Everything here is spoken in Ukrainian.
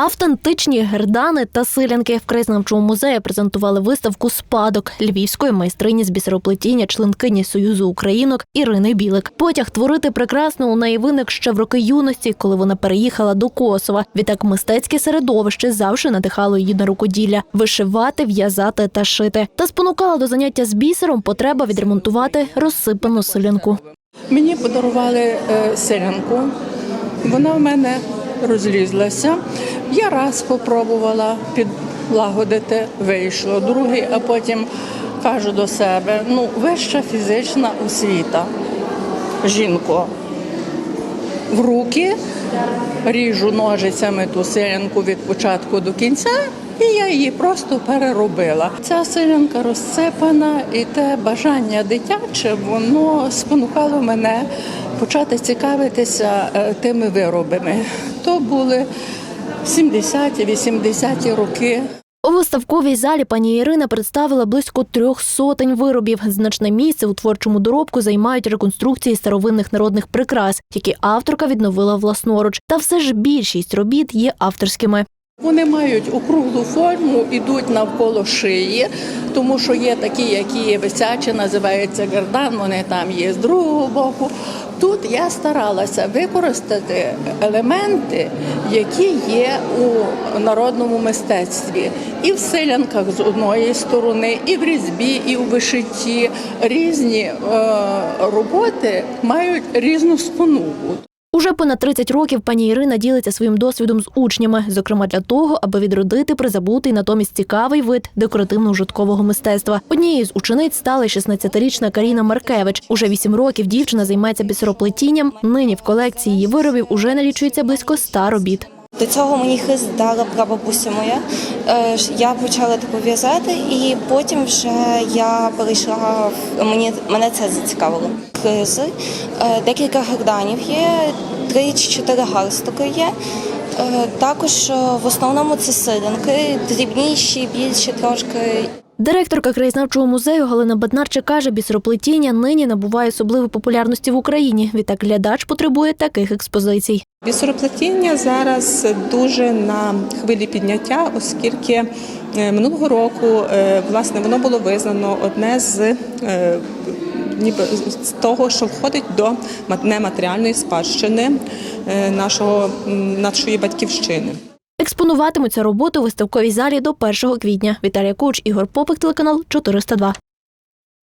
Автентичні гердани та силянки в краєзнавчому музеї презентували виставку Спадок львівської майстрині з бісероплетіння, членкині Союзу Українок Ірини Білик. Потяг творити прекрасно у неї виник ще в роки юності, коли вона переїхала до Косова. Відтак мистецьке середовище завжди надихало її на рукоділля вишивати, в'язати та шити. Та спонукала до заняття з бісером потреба відремонтувати розсипану силянку. Мені подарували е, селянку. Вона в мене розлізлася. Я раз спробувала підлагодити, вийшло. Другий, а потім кажу до себе: ну, вища фізична освіта. Жінко. В руки ріжу ножицями ту селянку від початку до кінця, і я її просто переробила. Ця селянка розсипана, і те бажання дитяче, воно спонукало мене почати цікавитися е, тими виробами. То були 70-ті, 80-ті роки. У виставковій залі пані Ірина представила близько трьох сотень виробів. Значне місце у творчому доробку займають реконструкції старовинних народних прикрас, які авторка відновила власноруч. Та все ж більшість робіт є авторськими. Вони мають округлу форму, ідуть навколо шиї, тому що є такі, які є висячі, називаються гардан, вони там є з другого боку. Тут я старалася використати елементи, які є у народному мистецтві, і в селянках з одної сторони, і в різьбі, і в вишитті. Різні е, роботи мають різну спонуку. Уже понад 30 років пані Ірина ділиться своїм досвідом з учнями, зокрема для того, аби відродити призабутий натомість цікавий вид декоративно-ужиткового мистецтва. Однією з учениць стала й 16-річна Каріна Маркевич. Уже 8 років дівчина займається бісероплетінням. Нині в колекції її виробів уже налічується близько 100 робіт. До цього мені хист дала прабабуся моя. Е, Я почала таку в'язати, і потім вже я перейшла в мені мене це зацікавило. Хизи, е, декілька герданів є, три чи чотири гарстуки є. Е, Також в основному це силинки, дрібніші, більші трошки. Директорка краєзнавчого музею Галина Беднарчик каже, бісероплетіння нині набуває особливої популярності в Україні. Відтак глядач потребує таких експозицій. Бісероплетіння зараз дуже на хвилі підняття, оскільки е, минулого року е, власне воно було визнано одне з е, ніби з того, що входить до нематеріальної спадщини нашого нашої батьківщини. Експонуватимуться роботи у виставковій залі до 1 квітня. Віталія Куч, Ігор Попик, телеканал 402.